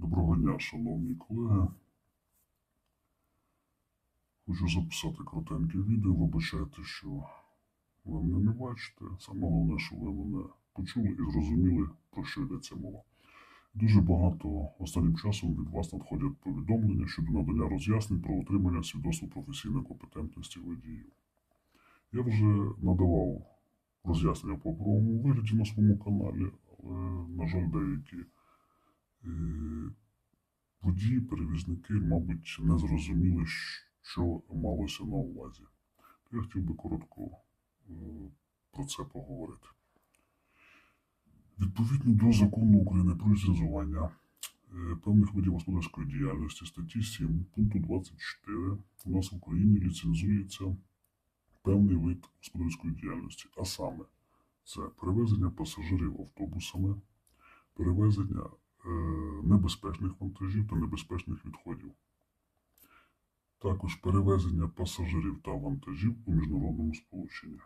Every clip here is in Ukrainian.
Доброго дня, шановні колеги. Хочу записати коротеньке відео. Вибачайте, що ви мене не бачите. Саме головне, що ви мене почули і зрозуміли, про що йдеться мова. Дуже багато останнім часом від вас надходять повідомлення щодо надання роз'яснень про отримання свідоцтва професійної компетентності водіїв. Я вже надавав роз'яснення по правовому вигляді на своєму каналі, але, на жаль, деякі е, водії, перевізники, мабуть, не зрозуміли, що малося на увазі. То я хотів би коротко е, про це поговорити. Відповідно до закону України про ліцензування е, певних видів господарської діяльності статті 7 пункту 24 у нас в Україні ліцензується певний вид господарської діяльності, а саме це перевезення пасажирів автобусами, перевезення е, небезпечних вантажів та небезпечних відходів. Також перевезення пасажирів та вантажів у міжнародному сполученні.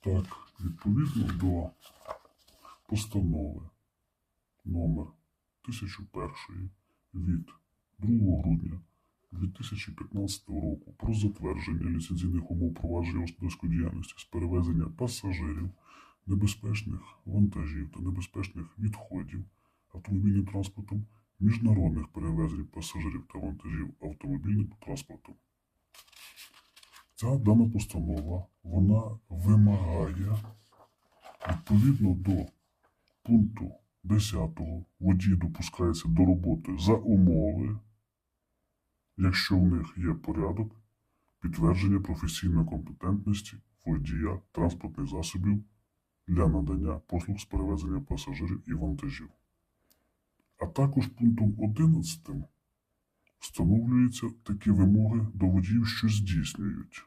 Так, відповідно до постанови номер 1001 від 2 грудня 2015 року про затвердження ліцензійних умов провадження господарської діяльності з перевезення пасажирів, небезпечних вантажів та небезпечних відходів автомобільним транспортом, міжнародних перевезень пасажирів та вантажів автомобільним транспортом. Ця дана постанова вона вимагає відповідно до пункту 10 водій допускається до роботи за умови, якщо в них є порядок підтвердження професійної компетентності водія транспортних засобів для надання послуг з перевезення пасажирів і вантажів. А також пунктом 11 встановлюються такі вимоги до водіїв, що здійснюють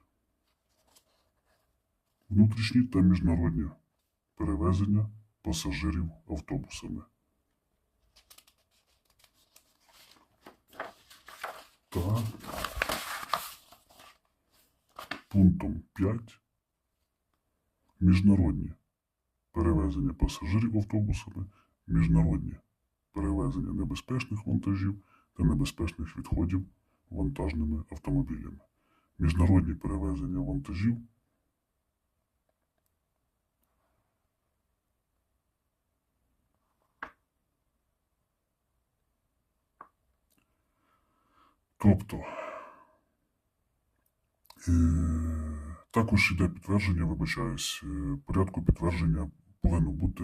внутрішні та міжнародні перевезення пасажирів автобусами. та пунктом 5 міжнародні перевезення пасажирів автобусами, міжнародні перевезення небезпечних вантажів та небезпечних відходів вантажними автомобілями. Міжнародні перевезення вантажів Тобто е, також іде підтвердження, вибачаюсь, е, порядку підтвердження повинно бути